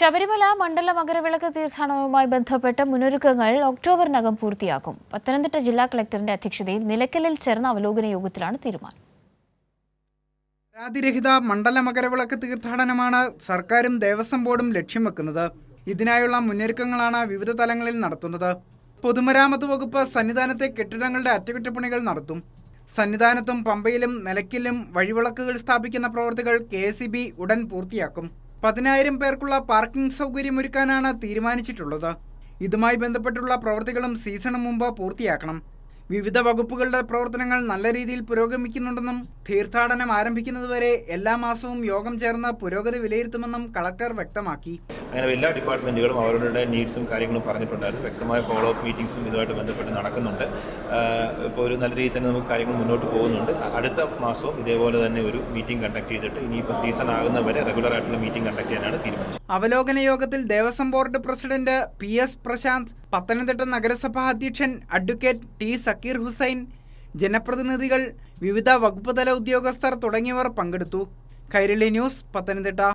ശബരിമല മണ്ഡല മകരവിളക്ക് തീർത്ഥാടനവുമായി ബന്ധപ്പെട്ട മുന്നൊരുക്കങ്ങൾ ഒക്ടോബറിനകം പൂർത്തിയാക്കും. പത്തനംതിട്ട ജില്ലാ കളക്ടറിന്റെ അധ്യക്ഷതയിൽ നിലയ്ക്കലിൽ ചേർന്ന അവലോകന യോഗത്തിലാണ് തീരുമാനം. പരാതിരഹിത മണ്ഡല മകരവിളക്ക് തീർത്ഥാടനമാണ് സർക്കാരും ദേവസ്വം ബോർഡും ലക്ഷ്യം വെക്കുന്നത്. ഇതിനായുള്ള മുന്നൊരുക്കങ്ങളാണ് വിവിധ തലങ്ങളിൽ നടത്തുന്നത്. പൊതുമരാമത്ത് വകുപ്പ് സന്നിധാനത്തെ കെട്ടിടങ്ങളുടെ അറ്റകുറ്റപ്പണികൾ നടത്തും. സന്നിധാനത്തും പമ്പയിലും നിലയ്ക്കലും വഴിവിളക്കുകൾ സ്ഥാപിക്കുന്ന പ്രവൃത്തികൾ കെ ഉടൻ പൂർത്തിയാക്കും. പതിനായിരം പേർക്കുള്ള പാർക്കിംഗ് സൗകര്യം ഒരുക്കാനാണ് തീരുമാനിച്ചിട്ടുള്ളത്. ഇതുമായി ബന്ധപ്പെട്ടുള്ള പ്രവൃത്തികളും സീസണും മുമ്പ് പൂർത്തിയാക്കണം. വിവിധ വകുപ്പുകളുടെ പ്രവർത്തനങ്ങൾ നല്ല രീതിയിൽ പുരോഗമിക്കുന്നുണ്ടെന്നും തീർത്ഥാടനം ആരംഭിക്കുന്നതുവരെ എല്ലാ മാസവും യോഗം ചേർന്ന് പുരോഗതി വിലയിരുത്തുമെന്നും കളക്ടർ വ്യക്തമാക്കി. അങ്ങനെ എല്ലാ ഡിപ്പാർട്ട്മെന്റുകളും അവരുടെ നീഡ്സും കാര്യങ്ങളും പറഞ്ഞിട്ടുണ്ടായിരുന്നു. വ്യക്തമായ ഫോളോ അപ്പ് മീറ്റിംഗ്സും ഇതുമായിട്ട് ബന്ധപ്പെട്ട് നടക്കുന്നുണ്ട്. ഇപ്പോൾ ഒരു നല്ല രീതിയിൽ തന്നെ നമുക്ക് കാര്യങ്ങൾ മുന്നോട്ട് പോകുന്നുണ്ട്. അടുത്ത മാസവും ഇതേപോലെ തന്നെ ഒരു മീറ്റിംഗ് കണ്ടക്ട് ചെയ്തിട്ട് ഇനിയിപ്പോൾ സീസൺ ആകുന്നവരെ റെഗുലർ ആയിട്ടുള്ള മീറ്റിംഗ് കണ്ടക്ട് ചെയ്യാനാണ് തീരുമാനിച്ചത്. അവലോകന യോഗത്തിൽ Devaswom board president P S Prashanth Pathanamthitta നഗരസഭാ അധ്യക്ഷൻ അഡ്വക്കേറ്റ് ടി സക്കീർ ഹുസൈൻ ജനപ്രതിനിധികൾ വിവിധ വകുപ്പ് തല ഉദ്യോഗസ്ഥർ തുടങ്ങിയവർ പങ്കെടുത്തു. കൈരളി ന്യൂസ് പത്തനംതിട്ട.